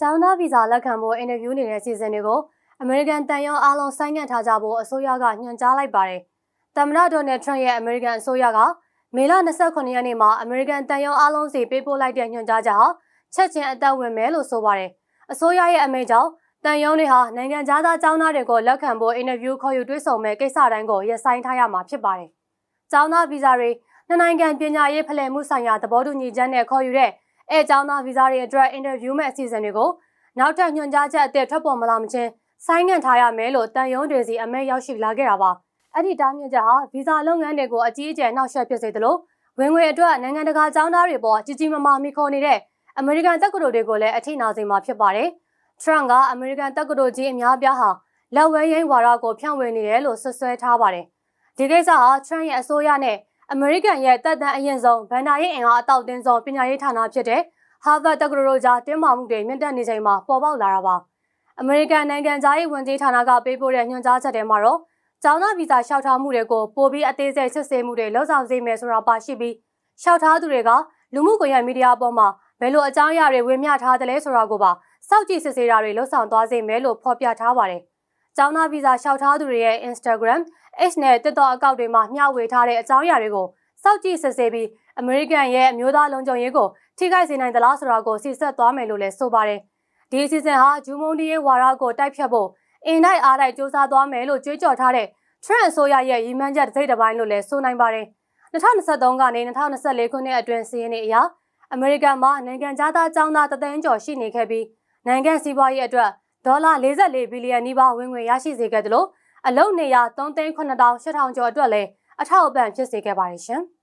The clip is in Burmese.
ကျောင်းသားဗီဇာလက်ခံဖို့အင်တာဗျူးနေတဲ့အစီအစဉ်တွေကိုအမေရိကန်တန်ရုံအားလုံးဆိုင်းငံ့ထားကြဖို့အစိုးရကညွှန်ကြားလိုက်ပါတယ်။သမ္မတဒေါ်နယ်ထရန့်ရဲ့အမေရိကန်အစိုးရကမေလ29ရက်နေ့မှာအမေရိကန်တန်ရုံအားလုံးစီပေးပို့လိုက်တဲ့ညွှန်ကြားချက်ဟာချက်ချင်းအသက်ဝင်မယ်လို့ဆိုပါတယ်။အစိုးရရဲ့အမိန့်ကြောင့်တန်ရုံတွေဟာနိုင်ငံသားကျောင်းသားတွေကိုလက်ခံဖို့အင်တာဗျူးခေါ်ယူတွေ့ဆုံမဲ့ကိစ္စတိုင်းကိုရပ်ဆိုင်းထားရမှာဖြစ်ပါတယ်။ကျောင်းသားဗီဇာတွေနှစ်နိုင်ငံပညာရေးဖလှယ်မှုဆိုင်ရာသဘောတူညီချက်နဲ့ခေါ်ယူတဲ့ အဲကျောင်းသားဗီဇာတွေအတွက်အင်တာဗျူးမဲ့အစီအစဉ်တွေကိုနောက်ထပ်ညွှန်ကြားချက်အသစ်ထွက်ပေါ်မလာမချင်းဆိုင်းငံ့ထားရမယ်လို့တန်ယုံတွေစီအမဲရောက်ရှိလာခဲ့တာပါအဲ့ဒီတားမြစ်ချက်ဟာဗီဇာလုပ်ငန်းတွေကိုအကြီးအကျယ်နှောက်ယှက်ဖြစ်စေသလိုဝင်ငွေအတွက်နိုင်ငံတကာကျောင်းသားတွေပေါ်ကြီးကြီးမားမားမိခိုနေတဲ့အမေရိကန်တက္ကသိုလ်တွေကိုလည်းအထိနာစေမှာဖြစ်ပါတယ်ထရန့်ကအမေရိကန်တက္ကသိုလ်ကြီးအများပြားဟာလက်ဝဲရင်းဝါဒကိုဖြန့်ဝေနေတယ်လို့ဆွဆွဲထားပါတယ်ဒီကိစ္စဟာထရန့်ရဲ့အစိုးရနဲ့ အမေရိကန်ရဲ့တပ်တန်းအရင်ဆုံးဗန်ဒါရေးအင်အားအတောက်တင်းဆုံးပညာရေးဌာနဖြစ်တဲ့ဟာဗတ်တက္ကသိုလ်တို့ကြားတင်းမာမှုတွေမြင့်တက်နေချိန်မှာပေါ်ပေါက်လာတာပါအမေရိကန်နိုင်ငံသားရေးဝန်ကြီးဌာနကပေးပို့တဲ့ညွှန်ကြားချက်ထဲမှာတော့ကျောင်းသားဗီဇာလျှောက်ထားမှုတွေကိုပိုပြီးအသေးစိတ်စစ်ဆေးမှုတွေလှုပ်ဆောင်စေမယ်ဆိုတာပါရှိပြီးလျှောက်ထားသူတွေကလူမှုကွန်ရက်မီဒီယာပေါ်မှာဘယ်လိုအကြောင်းအရာတွေဝေမျှထားသလဲဆိုတာကိုပါစောင့်ကြည့်စစ်ဆေးတာတွေလှုပ်ဆောင်သွားစေမယ်လို့ဖော်ပြထားပါတယ်။ ကျောင်းသားဗီဇာလျှောက်ထားသူတွေရဲ့ Instagram, X နဲ့ TikTok အကောင့်တွေမှာမျှဝေထားတဲ့အကြောင်းအရာတွေကိုစောင့်ကြည့်စစ်ဆေးပြီးအမေရိကန်ရဲ့အမျိုးသားလုံခြုံရေးကိုထိခိုက်စေနိုင်သလားဆိုတာကိုစစ်ဆက်သွားမယ်လို့လည်းဆိုပါတယ်။ဒီအစီအစဉ်ဟာဂျူမုန်ဒီရဲ့ဝါရကိုတိုက်ဖြတ်ဖို့အင်တိုက်အားတိုက်စ조사သွားမယ်လို့ကြွေးကြော်ထားတဲ့ Trump အစိုးရရဲ့ရည်မှန်းချက်တစ်စိတ်တစ်ပိုင်းလို့လည်းဆိုနိုင်ပါတယ်။2023ကနေ2024ခုနှစ်အတွင်းစီးရင်အရာအမေရိကန်မှာနိုင်ငံသားအကြောင်းသားတသိန်းကျော်ရှိနေခဲ့ပြီးနိုင်ငံစီးပွားရေးအတွက် ဒေါ်လာ44ဘီလီယံနီးပါးဝင်ငွေရရှိစေခဲ့တယ်လို့အလုံနေရ3,800,000ကျော်အတွက်လည်းအထောက်အပံ့ဖြစ်စေခဲ့ပါတယ်ရှင်။